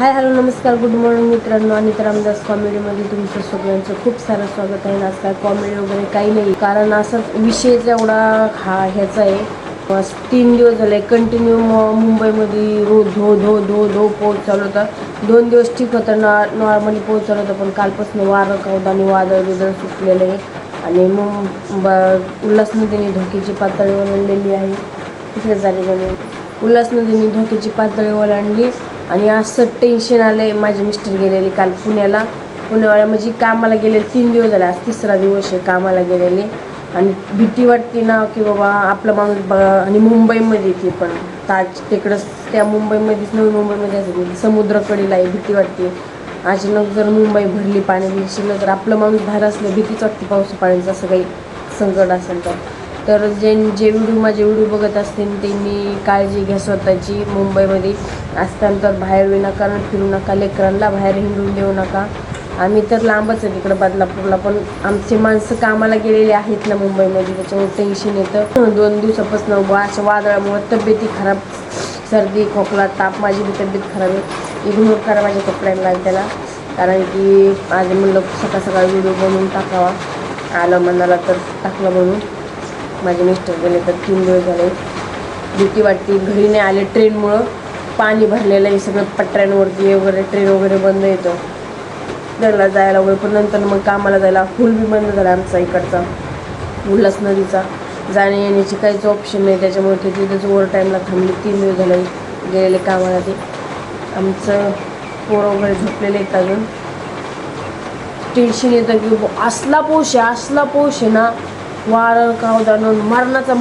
हाय hello नमस्कार. Good morning मित्रांनो. आणि तर रामदास कॉमेडीमध्ये तुमचं सगळ्यांचं खूप सारं स्वागत आहे. आज काय कॉमेडी वगैरे काही नाही. कारण असं विषयच एवढा हा ह्याचा आहे. तीन दिवस झाले. कंटिन्यू मुंबईमध्ये रोज धो धो धो धो पाऊस चालू होता. दोन दिवस ठीक होतं. नॉ नॉर्मली पाऊस चालू होता पण कालपासून वारं आणि वादळ बिदळ सुटलेलं आहे. आणि मग ब उल्हास नदीने धोक्याची पातळी ओलांडलेली आहे. तिकडे झाले उल्हास नदीने धोक्याची पातळी ओलांडली. आणि असं टेन्शन आलं आहे माझे मिस्टर गेलेले काल पुण्याला. पुण्यावाल्या म्हणजे कामाला गेलेले तीन दिवस झाले. आज तिसरा दिवस आहे कामाला गेलेले. आणि भीती वाटते ना की बाबा आपला माणूस ब आणि मुंबईमध्ये ती पण. ताज तिकडंच त्या मुंबईमध्येच नवी मुंबईमध्ये असं समुद्रकडीला आहे भीती वाटते. अचानक जर मुंबई भरली पाणी शिरलं तर आपलं माणूस बाहेर असलं भीतीच वाटते पाऊस पाण्याचं असं काही संकट असेल तर. तर जे जे व्हिडिओ माझे व्हिडिओ बघत असतील त्यांनी काळजी घ्या स्वतःची. मुंबईमध्ये असताना तर बाहेर विनाकारण फिरू नका लेकरांना बाहेर हिंडून देऊ नका. आम्ही तर लांबच आहे तिकडं बदलापूरला पण आमची माणसं कामाला गेलेली आहेत ना मुंबईमध्ये त्याच्यामुळे टेन्शन येतं. दोन दिवसापासून वा अशा वादळामुळे तब्येती खराब. सर्दी खोकला ताप माझी बी तब्येत खराब आहे. इग्नोर करा माझ्या कपड्यांना त्याला. कारण की आज म्हणलं सकाळ सकाळ व्हिडिओ बनवून टाकावा. आलं मनाला तर टाकलं म्हणून. माझे मिस्टर गेले तर तीन दिवस झाले. भीती वाटते. घरी नाही आले ट्रेनमुळं. पाणी भरलेलं आहे सगळं पटऱ्यांवरती वगैरे. ट्रेन वगैरे बंद येतं त्याला जायला वगैरे. पण नंतर मग कामाला जायला फुल बी बंद झाला आमचा इकडचा. उल्हास नदीचा. जाणे येण्याची काहीच ऑप्शन नाही. त्याच्यामुळे ते तिथेच ओव्हर टाईमला थांबले. तीन दिवस झाले गेलेले कामाला ते आमचं पोर वगैरे झोपलेले आहेत अजून. टेन्शन येतं की असला पोष आहे असला पोष आहे ना. वारं कावदानं मरणाचा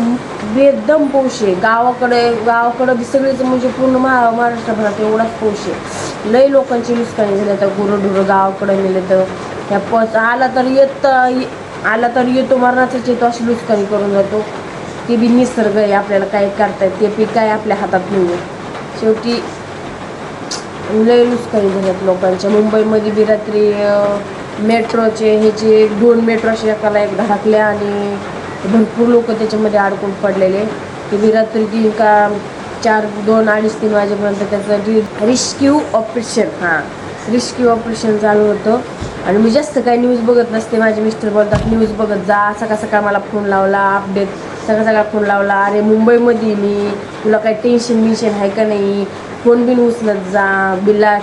बेदम पाऊस आहे. गावाकडे गावाकडं बी सगळीच म्हणजे पूर्ण महा महाराष्ट्रभरात एवढाच पोष आहे. लई लोकांची नुकसानी झाली तर गुरंढुरं गावाकडे नेले तर. ह्या पच आला तर येत आला तर येतो मरणाचाच येतो अशी नुकसानी करून जातो. ते बी निसर्ग आहे आपल्याला काय करतायत ते पीक काय आपल्या हातात नाही आहे शेवटी लय नुकसानी झाल्यात लोकांच्या. मुंबईमध्ये बी रात्री मेट्रोचे ह्याचे दोन मेट्रो अशा एकाला एक धडकल्या आणि भरपूर लोक त्याच्यामध्ये अडकून पडलेले. ते रात्री तीन का चार दोन अडीच तीन वाजेपर्यंत त्याचं रि रिस्क्यू ऑपरेशन हां रिस्क्यू ऑपरेशन चालू होतं. आणि मी जास्त काही न्यूज बघत नसते. माझे मिस्टर बोलतात न्यूज बघत जा. सकाळ सकाळ मला फोन लावला अपडेट सगळं सगळा फोन लावला. अरे मुंबईमध्ये मी तुला काही टेन्शन बिन्शन आहे का नाही? फोन बिन उचलत जा? बिला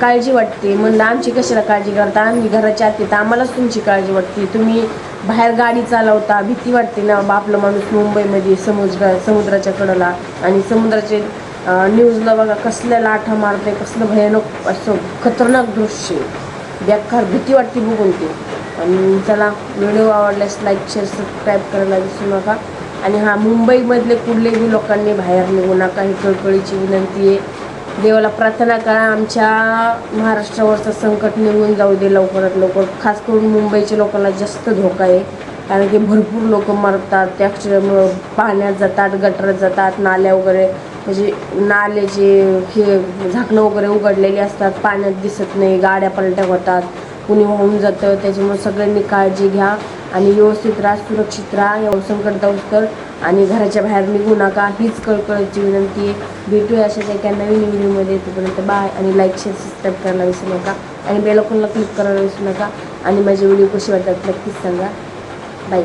काळजी वाटते. म्हणलं आमची कशाला काळजी करता? आम्ही घराच्या आत येतं. आम्हालाच तुमची काळजी वाटते. तुम्ही बाहेर गाडी चालवता. भीती वाटते ना बा आपलं माणूस मुंबईमध्ये समुद्र समुद्राच्या कडेला. आणि समुद्राचे न्यूजला बघा कसल्या लाठा मारते कसलं भयानक असं खतरनाक दृश्य आहे. बेकार भीती वाटते बघून ते. आणि चला व्हिडिओ आवडल्यास लाईक शेअर सबस्क्राईब करायला विसरू नका. आणि हा मुंबईमधले कुठलेही लोकांनी बाहेर निघू नका ही कळकळीची विनंती आहे. देवाला प्रार्थना करा आमच्या महाराष्ट्रावरचं संकट निघून जाऊ दे लवकरात लवकर. खास करून मुंबईच्या लोकांना जास्त धोका आहे कारण की भरपूर लोक मरतात त्या पाण्यात जातात गटरात जातात नाल्या वगैरे म्हणजे नाल्याचे हे झाकणं वगैरे उघडलेली असतात पाण्यात दिसत नाही गाड्या पलट्या होतात. कुणी वाहून जातं. त्याच्यामुळे सगळ्यांनी काळजी घ्या आणि व्यवस्थित राहा सुरक्षित राहा या संकट कर आणि घराच्या बाहेर निघू नका. हीच कळकळीची विनंती आहे. भेटूया अशाच एका नवीन व्हिडिओमध्ये. तोपर्यंत बाय आणि लाईक शेअर सबस्क्राईब करायला विसरू नका. आणि बेलॉकॉनला क्लिक करायला विसरू नका. आणि माझे व्हिडिओ कसे वाटतात नक्कीच सांगा. बाय